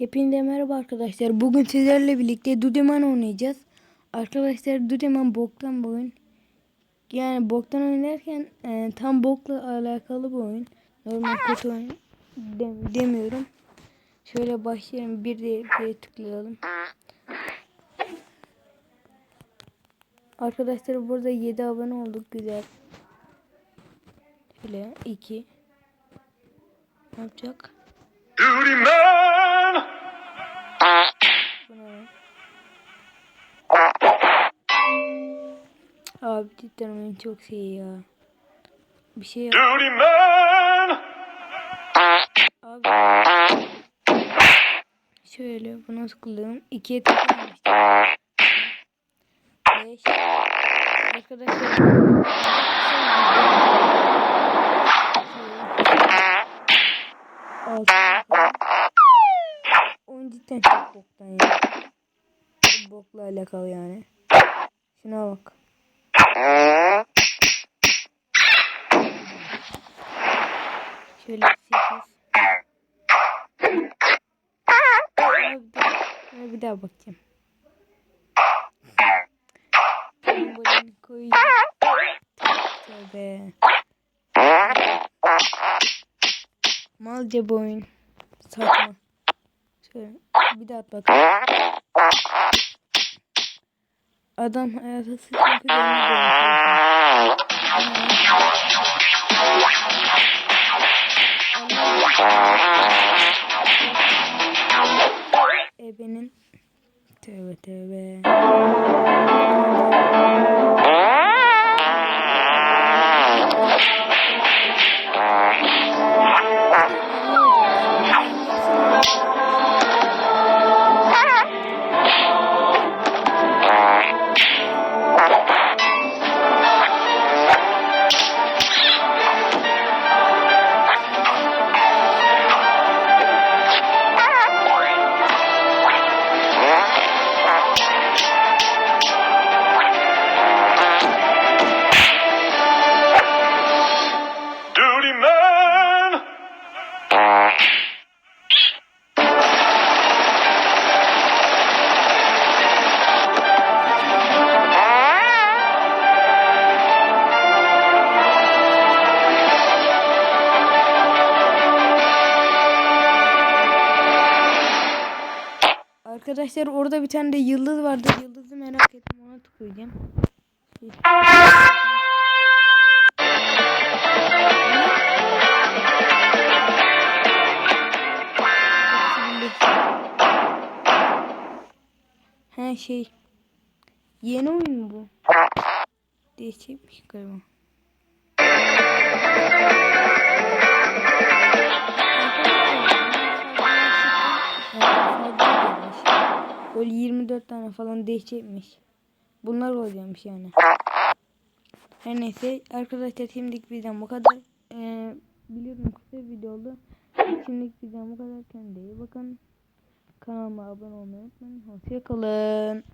Hepinize merhaba arkadaşlar. Bugün sizlerle birlikte Dudeman oynayacağız. Arkadaşlar Dudeman boktan bir oyun. Yani boktan oyun derken e, tam bokla alakalı bir oyun. Normal kötü oyun dem- demiyorum. Şöyle başlayalım. Bir de bir tıklayalım. Arkadaşlar burada 7 abone olduk. Güzel. Şöyle 2 Ne yapacak? Abi cidden oyun çok şey ya. Bir şey yap. Abi. Şöyle bunu sıkıldım. İkiye tıklamıştım. Beş. Arkadaşlar. Oyun cidden çok boktan ya. Bokla alakalı yani. Şuna bak. Şöyle 8. Bir daha, bir daha bakayım. Trambolin koyacağım. Tövbe. Malca bu oyun. Saçma. Şöyle bir daha at bakalım. Adam hayata sıçmak üzerine Ebenin tövbe tövbe. Arkadaşlar orada bir tane de yıldız vardı. Yıldızı merak ettim ona tıklayacağım. He şey. Yeni oyun mu bu? Değişikmiş galiba. Böyle 24 tane falan değişecekmiş. Bunlar olacakmış yani. Her neyse arkadaşlar şimdilik bizden bu kadar. Ee, biliyorum kısa bir video oldu. Şimdilik bizden bu kadar. Kendinize iyi bakın. Kanalıma abone olmayı unutmayın. Hoşçakalın.